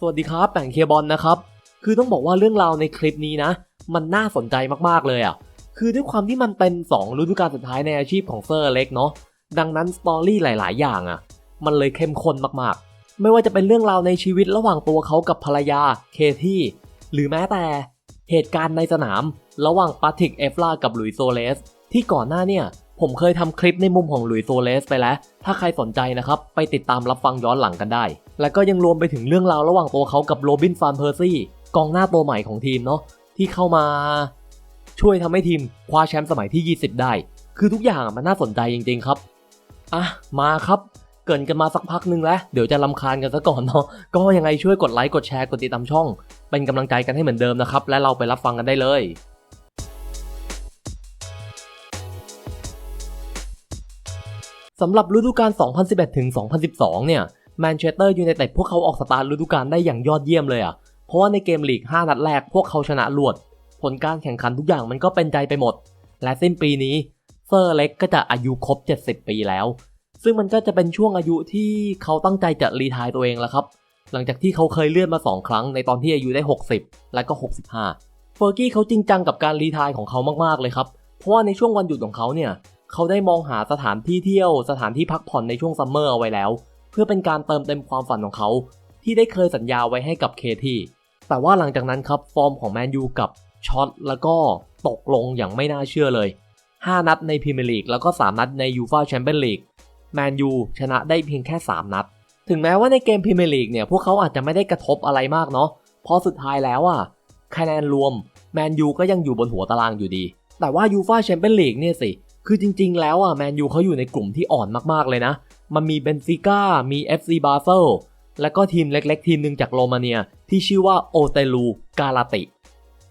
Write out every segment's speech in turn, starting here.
สวัสดีครับแป่งเคบอลนะครับ คือต้องบอกว่าเรื่องราวในคลิปนี้นะ มันน่าสนใจมากๆเลยอะ คือด้วยความที่มันเป็น2ฤดูกาลสุดท้ายในอาชีพของเซอร์เล็กเนาะ ดังนั้นสตอรี่หลาย ๆ อย่างอะ มันเลยเข้มข้นมากๆ ไม่ว่าจะเป็นเรื่องราวในชีวิตระหว่างตัวเขากับภรรยาเคที่หรือแม้แต่เหตุการณ์ในสนาม ระหว่างปาติกเอฟลากับหลุยส์โซเลส ที่ก่อนหน้าเนี่ย ผมเคยทำคลิปในมุมของหลุยส์โซเลสไปแล้ว ถ้าใครสนใจนะครับ ไปติดตามรับฟังย้อนหลังกันได้ และก็ยังรวมไปถึงเรื่องราวระหว่างตัวเขากับโรบินฟานเพอร์ซี่กองหน้าตัวใหม่ของทีมเนาะที่เข้ามา ช่วยทำให้ทีมคว้าแชมป์สมัยที่ 20 ได้ คือทุกอย่างมันน่าสนใจจริงๆครับอะมาครับเกินกันมาสักพักหนึงแล้ว เดี๋ยวจะลำคาญกันซะก่อนเนาะก็ยังไงช่วยกดไลค์กดแชร์กดติดตามช่อง เป็นกำลังใจกันให้เหมือนเดิมนะครับและเราไปรับฟังกันได้เลย สำหรับฤดูกาล 2011 ถึง 2012 เนี่ยแมนเชสเตอร์ยูไนเต็ดพวกเขาออกสตาร์ทฤดูกาลได้อย่างยอดเยี่ยมเลยอะ เพราะว่าในเกมลีก 5 นัดแรกพวกเขาชนะรวด ผลการแข่งขันทุกอย่างมันก็เป็นใจไปหมด และสิ้นปีนี้เซอร์เล็กก็จะอายุครบ 70 ปีแล้ว ซึ่งมันก็จะเป็นช่วงอายุที่เขาตั้งใจจะรีไทายตัวเองแล้วครับ หลังจากที่เขาเคยเลื่อนมา 2 ครั้งในตอนที่อายุได้ 60 และก็ 65 เฟอร์กี้เขาจริงจังกับการรีไทายของเขามากๆเลยครับ เพราะว่าในช่วงวันหยุดของเขาเนี่ย เขาได้มองหาสถานที่เที่ยวสถานที่พักผ่อนในช่วงซัมเมอร์เอาไว้แล้ว เพื่อเป็นการเติมเต็มความฝันของเขา ที่ได้เคยสัญญาไว้ให้กับเคที่แต่ว่าหลังจากนั้นครับฟอร์มของแมนยูกับช็อตแล้วก็ตกลงอย่างไม่น่าเชื่อเลย 5 นัดในพรีเมียร์ลีกแล้วก็ 3 นัดในยูฟาแชมเปี้ยนลีกแมนยูชนะได้เพียงแค่ 3 นัด ถึงแม้ว่าในเกมพรีเมียร์ลีกเนี่ยพวกเขาอาจจะไม่ได้กระทบอะไรมากเนาะเพราะสุดท้ายแล้วอะคะแนนรวมแมนยูก็ยังอยู่บนหัวตารางอยู่ดี แต่ว่ายูฟาแชมเปี้ยนลีกเนี่ยสิ คือจริงๆ แล้วอะแมนยูเขาอยู่ในกลุ่มที่อ่อนมากๆเลยนะ มันมีเบนฟิก้ามี FC บาเซลและก็ทีมเล็กๆ ทีมหนึ่งจากโรมาเนีย ที่ชื่อว่าโอเตลูกาลาติ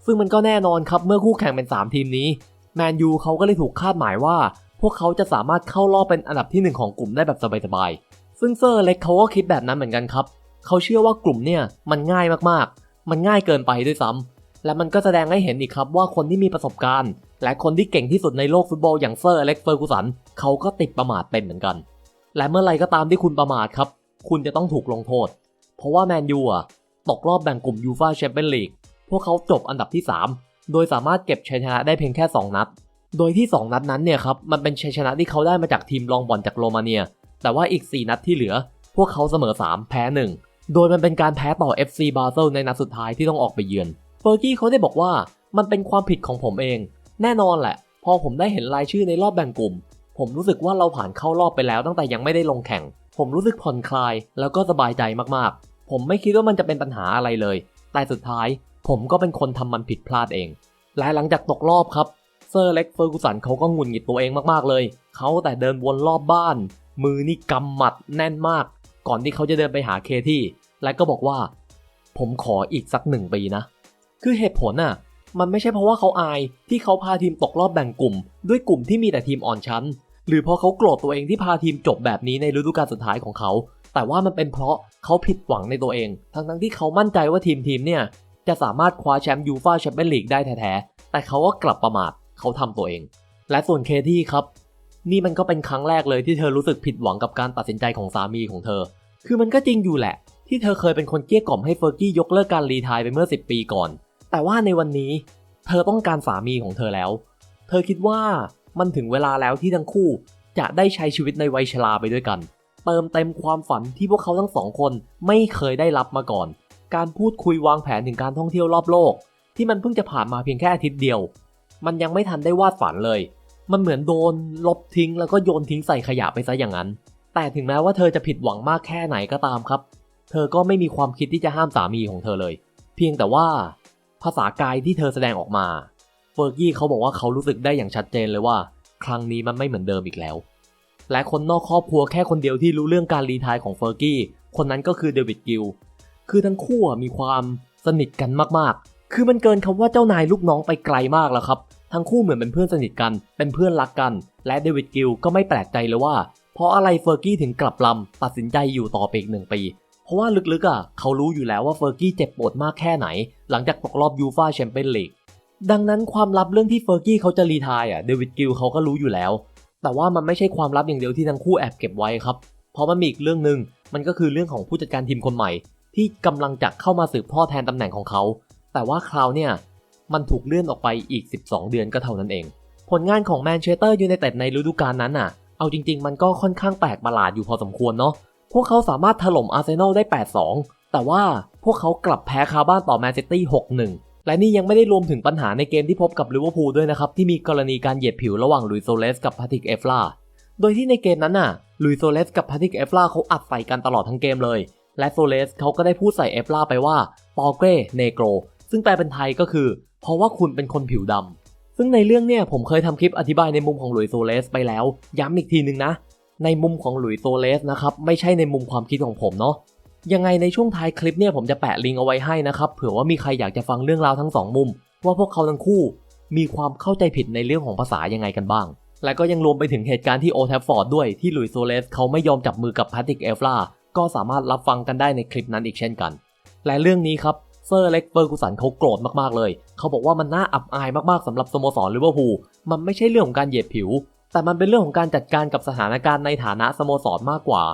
ซึ่งมันก็แน่นอนครับเมื่อคู่แข่งเป็น 3 ทีมนี้แมนยูเขาก็เลยถูกคาดหมายว่า พวกเขาจะสามารถเข้ารอบเป็นอันดับที่ 1 ของกลุ่มได้แบบสบายๆ ซึ่งเซอร์เล็กเขาก็คิดแบบนั้นเหมือนกันครับ เขาเชื่อว่ากลุ่มเนี่ยมันง่ายมากๆ มันง่ายเกินไปด้วยซ้ำ และมันก็แสดงให้เห็นอีกครับว่าคนที่มีประสบการณ์ และคนที่เก่งที่สุดในโลกฟุตบอลอย่างเซอร์อเล็กเฟอร์กูสันเขาก็ติดประมาทเป็นเหมือนกัน และเมื่อไรก็ตามที่คุณประมาทครับ คุณจะต้องถูกลงโทษ เพราะว่าแมนยูอะตกรอบแบ่งกลุ่มยูฟาแชมเปี้ยนลีกพวกเขาจบอันดับที่ 3 โดยสามารถเก็บชัยชนะได้เพียงแค่ 2 นัด โดยที่ 2 นัดนั้นเนี่ยครับมันเป็นชัยชนะที่เขาได้มาจากทีมรองบอลจากโรมาเนีย แต่ว่าอีก 4 นัดที่เหลือ พวกเขาเสมอ 3 แพ้ 1 โดยมันเป็นการแพ้ต่อ FC บาเซลในนัดสุดท้ายที่ต้องออกไปเยือน อร์กี้เขาได้บอกว่ามันเป็นความผิดของผมเอง แน่นอนแหละ พอผมได้เห็นรายชื่อในรอบแบ่งกลุ่ม ผมรู้สึกว่าเราผ่านเข้ารอบไปแล้วตั้งแต่ยังไม่ได้ลงแข่ง ผมรู้สึกผ่อนคลาย แล้วก็สบายใจมากๆ ผมไม่คิดว่ามันจะเป็นปัญหาอะไรเลย แต่สุดท้าย ผมก็เป็นคนทำมันผิดพลาดเอง และหลังจากตกรอบครับเซอร์เล็กเฟอร์กูสันเขาก็หงุนหงิดตัวเองมากๆเลย เขาแต่เดินวนรอบบ้าน มือนี่กำหมัดแน่นมาก ก่อนที่เขาจะเดินไปหาเคที่ และก็บอกว่า ผมขออีกสักหนึ่งปีนะ คือเหตุผลน่ะ มันไม่ใช่เพราะว่าเขาอายที่เขาพาทีมตกรอบแบ่งกลุ่ม ด้วยกลุ่มที่มีแต่ทีมอ่อนชั้น หรือเพราะเขาโกรธตัวเองที่พาทีมจบแบบนี้ในฤดูกาลสุดท้ายของเขา แต่ว่ามันเป็นเพราะเขาผิดหวังในตัวเอง ทั้งทั้งๆที่เขามั่นใจว่าทีมทีมเนี่ยจะสามารถคว้าแชมป์ยูฟาแชมเปี้ยนลีกได้แท้ๆ แต่เขาก็กลับประมาทเขาทำตัวเอง และส่วนเคที่ครับ นี่มันก็เป็นครั้งแรกเลยที่เธอรู้สึกผิดหวังกับการตัดสินใจของสามีของเธอ คือมันก็จริงอยู่แหละ ที่เธอเคยเป็นคนเกลี้ยกล่อมให้เฟอร์กี้ยกเลิกการรีทายไปเมื่อ 10 ปีก่อน แต่ว่าในวันนี้เธอต้องการสามีของเธอแล้ว เธอคิดว่ามันถึงเวลาแล้วที่ทั้งคู่จะได้ใช้ชีวิตในวัยชราไปด้วยกัน เติมเต็มความฝันที่พวกเขาทั้งสองคนไม่เคยได้รับมาก่อน การพูดคุยวางแผนถึงการท่องเที่ยวรอบโลก ที่มันเพิ่งจะผ่านมาเพียงแค่อาทิตย์เดียว มันยังไม่ทันได้วาดฝันเลย มันเหมือนโดนลบทิ้งแล้วก็โยนทิ้งใส่ขยะไปซะอย่างนั้น แต่ถึงแม้ว่าเธอจะผิดหวังมากแค่ไหนก็ตามครับ เธอก็ไม่มีความคิดที่จะห้ามสามีของเธอเลย เพียงแต่ว่า ภาษากายที่เธอแสดงออกมา เฟอร์กี้เขาบอกว่าเขารู้สึกได้อย่างชัดเจนเลยว่า ครั้งนี้มันไม่เหมือนเดิมอีกแล้ว และคนนอกครอบครัวแค่คนเดียวที่รู้เรื่องการรีทายของเฟอร์กี้ คนนั้นก็คือเดวิดกิล คือทั้งคู่มีความสนิทกันมากๆ คือมันเกินคำว่าเจ้านายลูกน้องไปไกลมากแล้วครับ ทั้งคู่เหมือนเป็นเพื่อนสนิทกัน เป็นเพื่อนรักกัน และเดวิดกิลก็ไม่แปลกใจเลยว่า เพราะอะไรเฟอร์กี้ถึงกลับลำตัดสินใจอยู่ต่อไปอีกหนึ่งปี เพราะว่าลึกๆอะเขารู้อยู่แล้วว่าเฟอร์กี้เจ็บปวดมากแค่ไหน หลังจากตกรอบยูฟาแชมเปี้ยนลีกดังนั้นความลับเรื่องที่เฟอร์กี้เขาจะรีทายอะเดวิดกิลเขาก็รู้อยู่แล้ว แต่ว่ามันไม่ใช่ความลับอย่างเดียวที่ทั้งคู่แอบเก็บไว้ครับ เพราะมันมีอีกเรื่องหนึ่งมันก็คือเรื่องของผู้จัดการทีมคนใหม่ ที่กำลังจะเข้ามาสืบทอดแทนตำแหน่งของเขา แต่ว่าคราวเนี่ยมันถูกเลื่อนออกไปอีก 12 เดือนก็เท่านั้นเอง ผลงานของแมนเชสเตอร์ยูไนเต็ดในฤดูกาลนั้นน่ะ เอาจริง ๆ มันก็ค่อนข้างแปลกประหลาดอยู่พอสมควรเนาะ พวกเขาสามารถถล่มอาร์เซนอลได้ 8-2 แต่ว่าพวกเขากลับแพ้คาบ้านต่อแมนซิตี้ 6-1 และนี่ยังไม่ได้รวมถึงปัญหาในเกมที่พบกับลิเวอร์พูลด้วยนะครับ ที่มีกรณีการเหยียดผิวระหว่างลุยโซเลสกับพาติกเอฟลาโดยที่ในเกมนั้นน่ะลุยโซเลสกับพาติกเอฟลาเขาอัดใส่กันตลอดทั้งเกมเลย และโซเลสเขาก็ได้พูดใส่เอฟลาไปว่าปอเกรเนโกรซึ่งแปลเป็นไทยก็คือ เพราะว่าคุณเป็นคนผิวดำซึ่งในเรื่องเนี่ยผมเคยทำคลิปอธิบายในมุมของลุยโซเลสไปแล้ว ย้ำอีกทีนึงนะ ในมุมของหลุยส์โซเลสนะครับไม่ใช่ในมุมความคิดของผมเนาะยังไงในช่วงท้ายคลิปเนี่ยผมจะแปะลิงก์เอาไว้ให้นะครับเผื่อว่ามีใครอยากจะฟังเรื่องราวทั้งสองมุม ว่าพวกเขาทั้งคู่มีความเข้าใจผิดในเรื่องของภาษายังไงกันบ้าง และก็ยังรวมไปถึงเหตุการณ์ที่โอแทฟฟอร์ดด้วยที่หลุยส์โซเลสเขาไม่ยอมจับมือกับแพทริกเอฟลาก็สามารถรับฟังกันได้ในคลิปนั้นอีกเช่นกัน และเรื่องนี้ครับเซอร์เล็กเฟอร์กูสันเขาโกรธมากๆเลย เขาบอกว่ามันน่าอับอายมากๆสำหรับสโมสรลิเวอร์พูลมันไม่ใช่เรื่องของการเหยียดผิว แต่มันเป็นเรื่องของการจัดการกับสถานการณ์ในฐานะสโมสรมากกว่า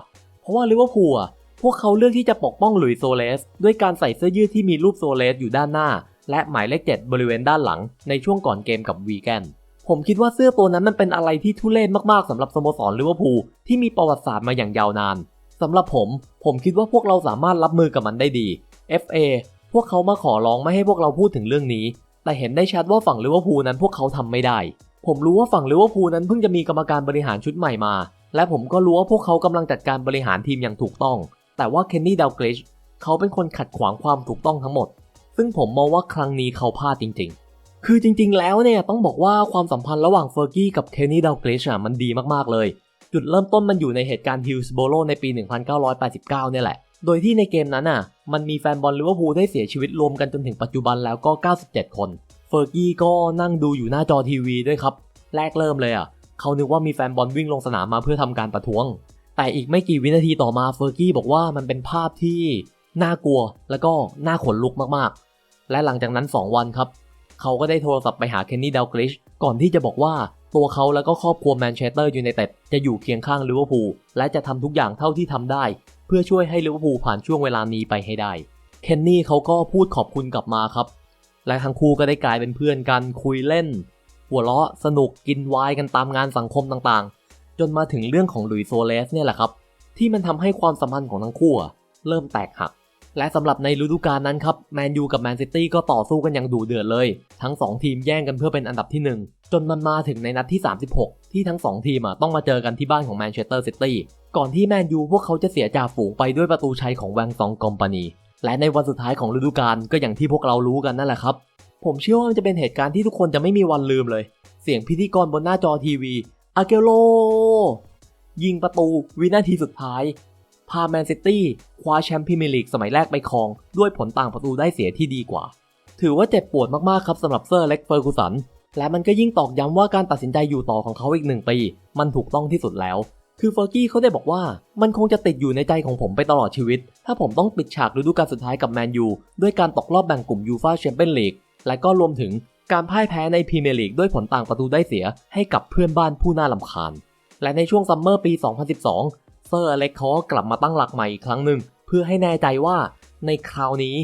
เพราะว่าลิเวอร์พูลพวกเขาเลือกที่จะปกป้องหลุยโซเลส ด้วยการใส่เสื้อยืดที่มีรูปโซเลสอยู่ด้านหน้า และหมายเลขเจ็ดบริเวณด้านหลัง ในช่วงก่อนเกมกับวีแกนผมคิดว่าเสื้อตัวนั้นมันเป็นอะไรที่ทุเรศมากๆสำหรับสโมสรลิเวอร์พูลที่มีประวัติศาสตร์มาอย่างยาวนานสำหรับผม ผมคิดว่าพวกเราสามารถรับมือกับมันได้ดี FA พวกเขามาขอร้องไม่ให้พวกเราพูดถึงเรื่องนี้ แต่เห็นได้ชัดว่าฝั่งลิเวอร์พูลนั้นพวกเขาทำไม่ได้ ผมรู้ว่าฝั่งลิเวอร์พูลนั้นเพิ่งจะมีกรรมการบริหารชุดใหม่มา และผมก็รู้ว่าพวกเขากำลังจัดการบริหารทีมอย่างถูกต้อง แต่ว่าเคนนี่ดาวกริชเขาเป็นคนขัดขวางความถูกต้องทั้งหมด ซึ่งผมมองว่าครั้งนี้เขาพลาดจริง ๆ คือจริง ๆ แล้วเนี่ยต้องบอกว่าความสัมพันธ์ระหว่างเฟอร์กี้กับเคนนี่ดาวกริชอะมันดีมากๆเลย จุดเริ่มต้นมันอยู่ในเหตุการณ์ฮิลส์โบโลในปี 1989เนี่ยแหละ โดยที่ในเกมนั้นอะ มันมีแฟนบอลลิเวอร์พูลได้เสียชีวิตรวมกันจนถึงปัจจุบันแล้วก็ 97 คน อร์กี้ก็นั่งดูอยู่หน้าจอทีวีด้วยครับ แรกเริ่มเลยอะ เขานึกว่ามีแฟนบอลวิ่งลงสนามมาเพื่อทำการประท้วง แต่อีกไม่กี่วินาทีต่อมาเฟอร์กี้บอกว่ามันเป็นภาพที่น่ากลัวแล้วก็น่าขนลุกมากๆ และหลังจากนั้น 2 วันครับ เขาก็ได้โทรศัพท์ไปหาเคนนี่เดาวกริชก่อนที่จะบอกว่าตัวเขาแล้วก็ครอบครัวแมนเชสเตอร์ยูไนเต็ดจะอยู่เคียงข้างลิเวอร์พูลและจะทำทุกอย่างเท่าที่ทำได้ เพื่อช่วยให้ลิเวอร์พูลผ่านช่วงเวลานี้ไปให้ได้เคนนี่เขาก็พูดขอบคุณกลับมาครับ และทั้งคู่ก็ได้กลายเป็นเพื่อนกันคุยเล่น หัวเราะสนุกกินวน์กันตามงานสังคมต่างๆ จนมาถึงเรื่องของหลุยโซเลสเนี่ยแหละครับ ที่มันทำให้ความสัมพันธ์ของทั้งคู่เริ่มแตกหัก และสำหรับในฤดูกาลนั้นครับแมนยูกับแมนซิตี้ก็ต่อสู้กันอย่างดุเดือดเลย ทั้ง 2 ทีมแย่งกันเพื่อเป็นอันดับที่ 1 จนมันมาถึงในนัดที่ 36 ที่ทั้ง 2 ทีมต้องมาเจอกันที่บ้านของแมนเชสเตอร์ซิตี้ก่อนที่แมนยูพวกเขาจะเสียจ่าฝูงไปด้วยประตูชัยของแวงซองกอมปานี และในวันสุดท้ายของฤดูกาลก็อย่างที่พวกเรารู้กันนั่นแหละครับ ผมเชื่อว่ามันจะเป็นเหตุการณ์ที่ทุกคนจะไม่มีวันลืมเลย เสียงพิธีกรบนหน้าจอทีวีอาเกโล ยิงประตูวินาทีสุดท้าย พาแมนซิตี้คว้าแชมป์พรีเมียร์ลีกสมัยแรกไปครอง ด้วยผลต่างประตูได้เสียที่ดีกว่า ถือว่าเจ็บปวดมากๆครับสำหรับเซอร์เล็กเฟอร์กูสันและมันก็ยิ่งตอกย้ำว่าการตัดสินใจอยู่ต่อของเขาอีกหนึ่งปี มันถูกต้องที่สุดแล้ว คือเฟอร์กี้เขาได้บอกว่ามันคงจะติดอยู่ในใจของผมไปตลอดชีวิต ถ้าผมต้องปิดฉากฤดูกาลสุดท้ายกับแมนยูด้วยการตกรอบแบ่งกลุ่มยูฟาแชมเปี้ยนลีกและก็รวมถึงการพ่ายแพ้ในพรีเมียร์ลีกด้วยผลต่างประตูได้เสียให้กับเพื่อนบ้านผู้น่าลำคาญ และในช่วงซัมเมอร์ปี 2012 เซอร์อเล็กเขากลับมาตั้งหลักใหม่อีกครั้งหนึ่ง เพื่อให้แน่ใจว่าในคราวนี้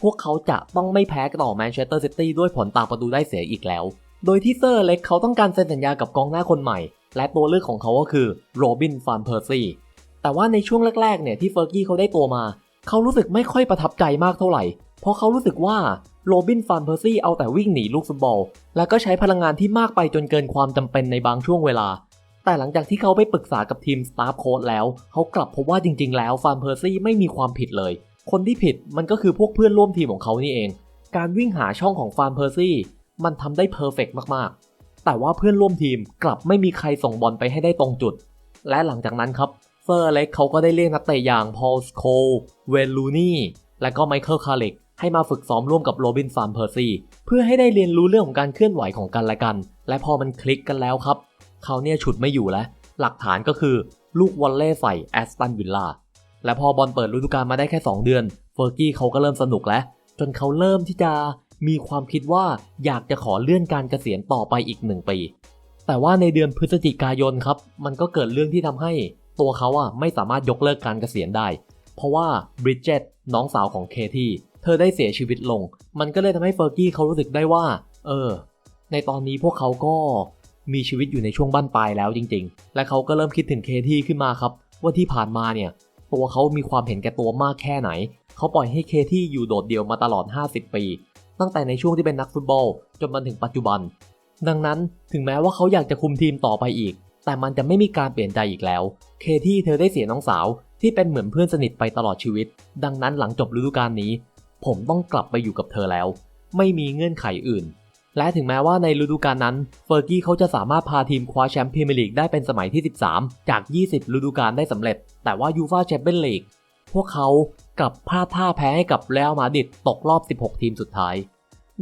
พวกเขาจะต้องไม่แพ้ต่อแมนเชสเตอร์ซิตี้ด้วยผลต่างประตูได้เสียอีกแล้ว โดยที่เซอร์อเล็กเขาต้องการเซ็นสัญญากับกองหน้าคนใหม่ และตัวเลือกของเขาก็คือโรบินฟานเพอร์ซีแต่ว่าในช่วงแรกๆเนี่ยที่เฟอร์กี้เขาได้ตัวมา เขารู้สึกไม่ค่อยประทับใจมากเท่าไหร่ เพราะเขารู้สึกว่าโรบินฟานเพอร์ซีเอาแต่วิ่งหนีลูกฟุตบอล แล้วก็ใช้พลังงานที่มากไปจนเกินความจำเป็นในบางช่วงเวลา แต่หลังจากที่เขาไปปรึกษากับทีมสตาฟโค้ดแล้ว เขากลับพบว่าจริง ๆ แล้วฟานเพอร์ซี่ไม่มีความผิดเลย คนที่ผิดมันก็คือพวกเพื่อนร่วมทีมของเขานี่เอง การวิ่งหาช่องของฟานเพอร์ซี่มันทำได้เพอร์เฟกมากๆ แต่ว่าเพื่อนร่วมทีมกลับไม่มีใครส่งบอลไปให้ได้ตรงจุด และหลังจากนั้นครับเซอร์เล็กเขาก็ได้เรียกนักเตะอย่างพอลสโคลเวนลูนี่และก็ไมเคิลคาร์เล็กให้มาฝึกซ้อมร่วมกับโรบินฟานเพอร์ซีเพื่อให้ได้เรียนรู้เรื่องของการเคลื่อนไหวของกันและกัน และพอมันคลิกกันแล้วครับเขาเนี่ยฉุดไม่อยู่แล้ว หลักฐานก็คือลูกวอลเล่ใส่แอสตันวิลล่าและพอบอลเปิดฤดูกาลมาได้แค่ 2 เดือน เฟอร์กี้เขาก็เริ่มสนุกแล้ว จนเขาเริ่มที่จะ มีความคิดว่าอยากจะขอเลื่อนการเกษียณต่อไปอีก1ปี แต่ว่าในเดือนพฤศจิกายนครับ มันก็เกิดเรื่องที่ทำให้ตัวเขาอะไม่สามารถยกเลิกการเกษียณได้ เพราะว่าบริดเจตน้องสาวของเคที่เธอได้เสียชีวิตลง มันก็เลยทำให้เฟอร์กี้เขารู้สึกได้ว่า เออ ในตอนนี้พวกเขาก็มีชีวิตอยู่ในช่วงบั้นปลายแล้วจริง ๆ และเขาก็เริ่มคิดถึงเคที่ขึ้นมาครับ ว่าที่ผ่านมาเนี่ย ตัวเขามีความเห็นแก่ตัวมากแค่ไหน เขาปล่อยให้เคที่อยู่โดดเดี่ยวมาตลอด 50 ปี ตั้งแต่ในช่วงที่เป็นนักฟุตบอล จนมาถึงปัจจุบัน ดังนั้นถึงแม้ว่าเขาอยากจะคุมทีมต่อไปอีก แต่มันจะไม่มีการเปลี่ยนใจอีกแล้ว เคที่เธอได้เสียน้องสาวที่เป็นเหมือนเพื่อนสนิทไปตลอดชีวิต ดังนั้นหลังจบฤดูกาลนี้ ผมต้องกลับไปอยู่กับเธอแล้ว ไม่มีเงื่อนไขอื่น และถึงแม้ว่าในฤดูกาลนั้นเฟอร์กี้เขาจะสามารถพาทีมคว้าแชมป์พรีเมียร์ลีกได้เป็นสมัยที่ 13 จาก 20 ฤดูกาลได้สำเร็จ แต่ว่ายูฟาแชมเปี้ยนลีก วกเขากลับพลาดท่าแพ้ให้กับเรอัลมาดริดตกรอบ 16 ทีมสุดท้าย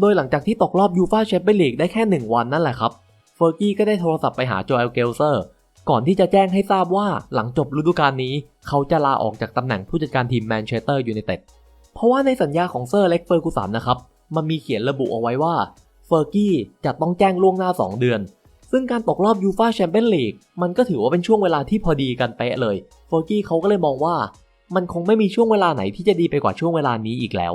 โดยหลังจากที่ตกรอบยูฟาแชมเปี้ยนลีกได้แค่ 1 วันนั่นแหละครับ เฟอร์กี้ก็ได้โทรศัพท์ไปหาโจเอลเกลเซอร์ ก่อนที่จะแจ้งให้ทราบว่าหลังจบฤดูกาลนี้ เขาจะลาออกจากตำแหน่งผู้จัดการทีมแมนเชสเตอร์ยูไนเต็ด เพราะว่าในสัญญาของเซอร์เล็กเฟอร์กูสันนะครับ มันมีเขียนระบุเอาไว้ว่าเฟอร์กี้จะต้องแจ้งล่วงหน้า 2 เดือน ซึ่งการตกรอบยูฟาแชมเปี้ยนลีกมันก็ถือว่าเป็นช่วงเวลาที่พอดีกันเป๊ะเลย เฟอร์กี้เขาก็เลยมองว่า มันคงไม่มีช่วงเวลาไหนที่จะดีไปกว่าช่วงเวลานี้อีกแล้ว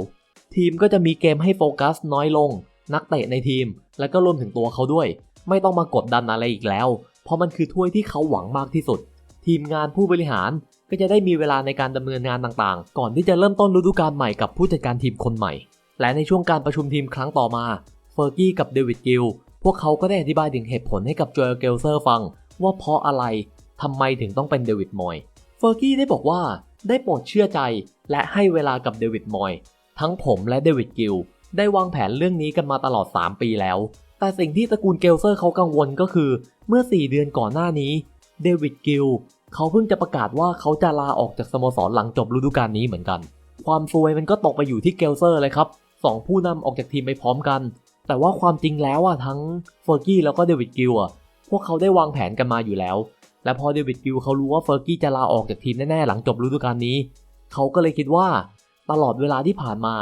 ทีมก็จะมีเกมให้โฟกัสน้อยลง นักเตะในทีม และก็รวมถึงตัวเขาด้วย ไม่ต้องมากดดันอะไรอีกแล้ว เพราะมันคือถ้วยที่เขาหวังมากที่สุด ทีมงานผู้บริหารก็จะได้มีเวลาในการดำเนินงานต่างๆ ก่อนที่จะเริ่มต้นฤดูกาลใหม่กับผู้จัดการทีมคนใหม่ และในช่วงการประชุมทีมครั้งต่อมาเฟอร์กี้กับเดวิดกิลพวกเขาก็ได้อธิบายถึงเหตุผลให้กับโจเอลเกลเซอร์ฟัง ว่าเพราะอะไรทำไมถึงต้องเป็นเดวิดมอยเฟอร์กี้ได้บอกว่า ได้โปรดเชื่อใจและให้เวลากับเดวิดมอย ทั้งผมและเดวิดกิลได้วางแผนเรื่องนี้กันมาตลอด 3 ปีแล้ว แต่สิ่งที่ตระกูลเกลเซอร์เขากังวลก็คือ เมื่อ 4 เดือนก่อนหน้านี้ เดวิดกิลเขาเพิ่งจะประกาศว่าเขาจะลาออกจากสโมสรหลังจบฤดูกาลนี้เหมือนกัน ความซวยมันก็ตกไปอยู่ที่เกลเซอร์เลยครับสองผู้นำออกจากทีมไปพร้อมกัน แต่ว่าความจริงแล้วอะทั้งเฟอร์กี้แล้วก็เดวิดกิลอะพวกเขาได้วางแผนกันมาอยู่แล้ว และพอเดวิดกิลเขารู้ว่าเฟอร์กี้จะลาออกจากทีมแน่ๆหลังจบฤดูกาลนี้ เขาก็เลยคิดว่าตลอดเวลาที่ผ่านมา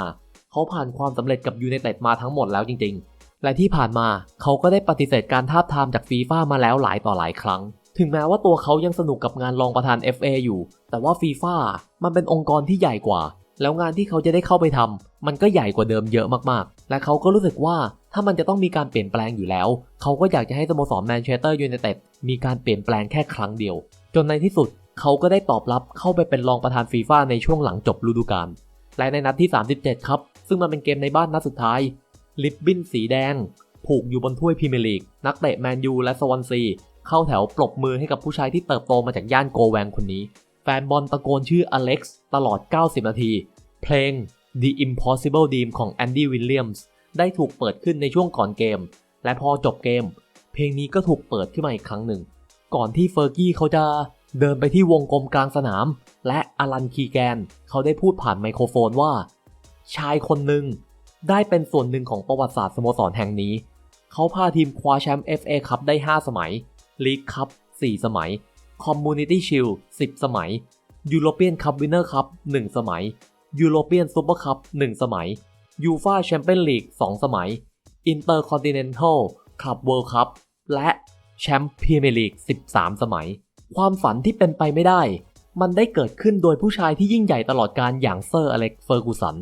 เขาผ่านความสำเร็จกับยูไนเต็ดมาทั้งหมดแล้วจริง ๆ และที่ผ่านมาเขาก็ได้ปฏิเสธการทาบทามจากฟีฟ่ามาแล้วหลายต่อหลายครั้ง ถึงแม้ว่าตัวเขายังสนุกกับงานรองประธาน FA อยู่ แต่ว่าฟีฟ่ามันเป็นองค์กรที่ใหญ่กว่า แล้วงานที่เขาจะได้เข้าไปทำมันก็ใหญ่กว่าเดิมเยอะมากๆ และเขาก็รู้สึกว่า ถ้ามันจะต้องมีการเปลี่ยนแปลงอยู่แล้ว เขาก็อยากจะให้สโมสรแมนเชสเตอร์ยูไนเต็ดมีการเปลี่ยนแปลงแค่ครั้งเดียว จนในที่สุดเขาก็ได้ตอบรับเข้าไปเป็นรองประธานฟีฟ่าในช่วงหลังจบฤดูกาล และในนัดที่ 37 ครับ ซึ่งมันเป็นเกมในบ้านนัดสุดท้าย ลิบบินสีแดง ผูกอยู่บนถ้วยพรีเมียร์ลีก นักเตะแมนยูและสวอนซี เข้าแถวปรบมือให้กับผู้ชายที่เติบโตมาจากย่านโกแวงคนนี้ แฟนบอลตะโกนชื่ออเล็กซ์ตลอด 90 นาที เพลง The Impossible Dream ของแอนดี้วิลเลียมส์ ได้ถูกเปิดขึ้นในช่วงก่อนเกม และพอจบเกม เพลงนี้ก็ถูกเปิดขึ้นมาอีกครั้งหนึ่ง ก่อนที่เฟอร์กี้เขาจะเดินไปที่วงกลมกลางสนาม และอลันคีแกนเขาได้พูดผ่านไมโครโฟนว่า ชายคนหนึ่งได้เป็นส่วนหนึ่งของประวัติศาสตร์สโมสรแห่งนี้ เขาพาทีมคว้าแชมป์ FA คัพได้ 5 สมัย ลีกคัพ 4 สมัย Community Shield 10 สมัย European Cup Winner Cup 1สมัย European Super Cup 1สมัย UEFA Champions League 2สมัย Intercontinental Club World Cup และแชมป์พรีเมียร์ลีก 13 สมัย ความฝันที่เป็นไปไม่ได้ มันได้เกิดขึ้นโดยผู้ชายที่ยิ่งใหญ่ตลอดการอย่างเซอร์อเล็กเฟอร์กูสัน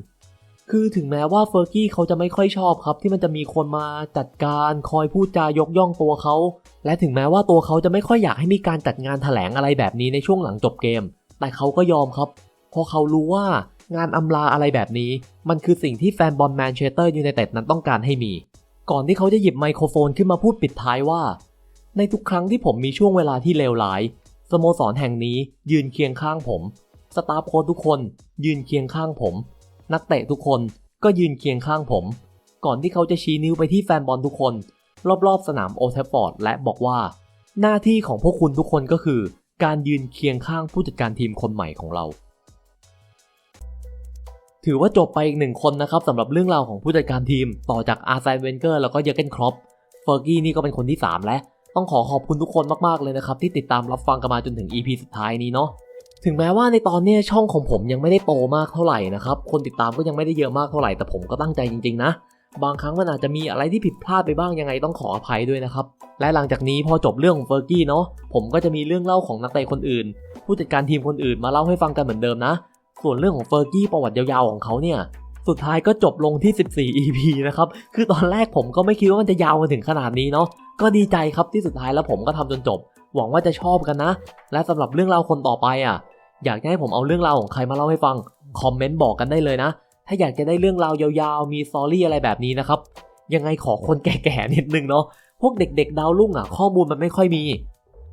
คือถึงแม้ว่าเฟอร์กี้เขาจะไม่ค่อยชอบครับที่มันจะมีคนมาจัดการคอยพูดจายกย่องตัวเขา และถึงแม้ว่าตัวเขาจะไม่ค่อยอยากให้มีการจัดงานแถลงอะไรแบบนี้ในช่วงหลังจบเกม แต่เขาก็ยอมครับ เพราะเขารู้ว่า งานอำลาอะไรแบบนี้ มันคือสิ่งที่แฟนบอลแมนเชสเตอร์ยูไนเต็ดนั้นต้องการให้มี ก่อนที่เขาจะหยิบไมโครโฟนขึ้นมาพูดปิดท้ายว่า ในทุกครั้งที่ผมมีช่วงเวลาที่เลวร้าย สโมสรแห่งนี้ยืนเคียงข้างผม สตาฟโค้ชทุกคนยืนเคียงข้างผม นักเตะทุกคนก็ยืนเคียงข้างผม ก่อนที่เขาจะชี้นิ้วไปที่แฟนบอลทุกคน รอบๆสนามโอเทฟฟอร์ดและบอกว่า หน้าที่ของพวกคุณทุกคนก็คือ การยืนเคียงข้างผู้จัดการทีมคนใหม่ของเรา ถือว่าจบไปอีกหนึ่งคนนะครับสำหรับเรื่องราวของผู้จัดการทีม ต่อจากอาร์ไซน์เวนเกอร์แล้วก็เยอร์เกนครอปเฟอร์กี้นี่ก็เป็นคนที่ 3 แล้ว ต้องขอขอบคุณทุกคนมากๆเลยนะครับ ที่ติดตามรับฟังกันมาจนถึง EP สุดท้ายนี้เนาะถึงแม้ว่าในตอนนี้ช่องของผมยังไม่ได้โตมากเท่าไหร่นะครับ คนติดตามก็ยังไม่ได้เยอะมากเท่าไหร่แต่ผมก็ตั้งใจจริงๆนะ บางครั้งมันอาจจะมีอะไรที่ผิดพลาดไปบ้างยังไงต้องขออภัยด้วยนะครับ และหลังจากนี้พอจบเรื่องของเฟอร์กี้เนาะผมก็จะมีเรื่องเล่าของนักเตะคนอื่น ผู้จัดการทีมคนอื่นมาเล่าให้ฟังกันเหมือนเดิมนะ ส่วนเรื่องของเฟอร์กี้ประวัติยาวๆของเขาเนี่ยสุดท้ายก็จบลงที่ 14 EP นะครับ คือตอนแรกผมก็ไม่คิดว่ามันจะยาวมาถึงขนาดนี้เนาะ ก็ดีใจครับที่สุดท้ายแล้วผมก็ทำจนจบ หวังว่าจะชอบกันนะ และสำหรับเรื่องราวคนต่อไปอะ อยากให้ผมเอาเรื่องราวของใครมาเล่าให้ฟัง คอมเมนต์บอกกันได้เลยนะ ถ้าอยากจะได้เรื่องราวยาวๆ มีสตอรี่อะไรแบบนี้นะครับ ยังไงขอคนแก่ๆนิดนึงเนาะ พวกเด็ก ๆ ดาวรุ่งอะข้อมูลมันไม่ค่อยมี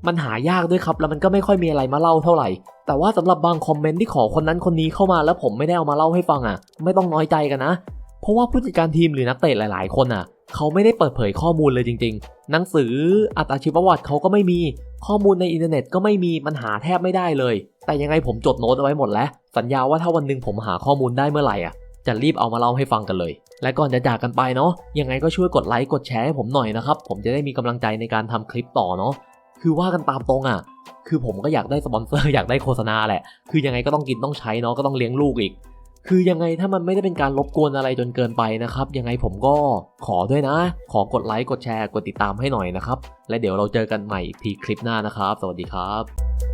มันหายากด้วยครับ แล้วมันก็ไม่ค่อยมีอะไรมาเล่าเท่าไหร่ แต่ว่าสำหรับบางคอมเมนต์ที่ขอคนนั้นคนนี้เข้ามาแล้วผมไม่ได้เอามาเล่าให้ฟังอะ ไม่ต้องน้อยใจกันนะ เพราะว่าผู้จัดการทีมหรือนักเตะหลาย ๆ คนอะ เขาไม่ได้เปิดเผยข้อมูลเลยจริง ๆ หนังสืออัตชีวประวัติเขาก็ไม่มี ข้อมูลในอินเทอร์เน็ตก็ไม่มีมันหาแทบไม่ได้เลย แต่ยังไงผมจดโน้ตเอาไว้หมดแล้ว สัญญาว่าถ้าวันหนึ่งผมหาข้อมูลได้เมื่อไหร่อะ จะรีบเอามาเล่าให้ฟังกันเลย และก่อนจะจากกันไปเนาะ ยังไงก็ช่วยกดไลค์กดแชร์ให้ผมหน่อยนะครับ ผมจะได้มีกำลังใจในการทำคลิปต่อเนาะ คือว่ากันตามตรงอะ คือผมก็อยากได้สปอนเซอร์อยากได้โฆษณาแหละ คือยังไงก็ต้องกินต้องใช้เนาะก็ต้องเลี้ยงลูกอีก คือยังไงถ้ามันไม่ได้เป็นการรบกวนอะไรจนเกินไปนะครับ ยังไงผมก็ขอด้วยนะ ขอกดไลค์กดแชร์กดติดตามให้หน่อยนะครับ และเดี๋ยวเราเจอกันใหม่อีกทีคลิปหน้านะครับ สวัสดีครับ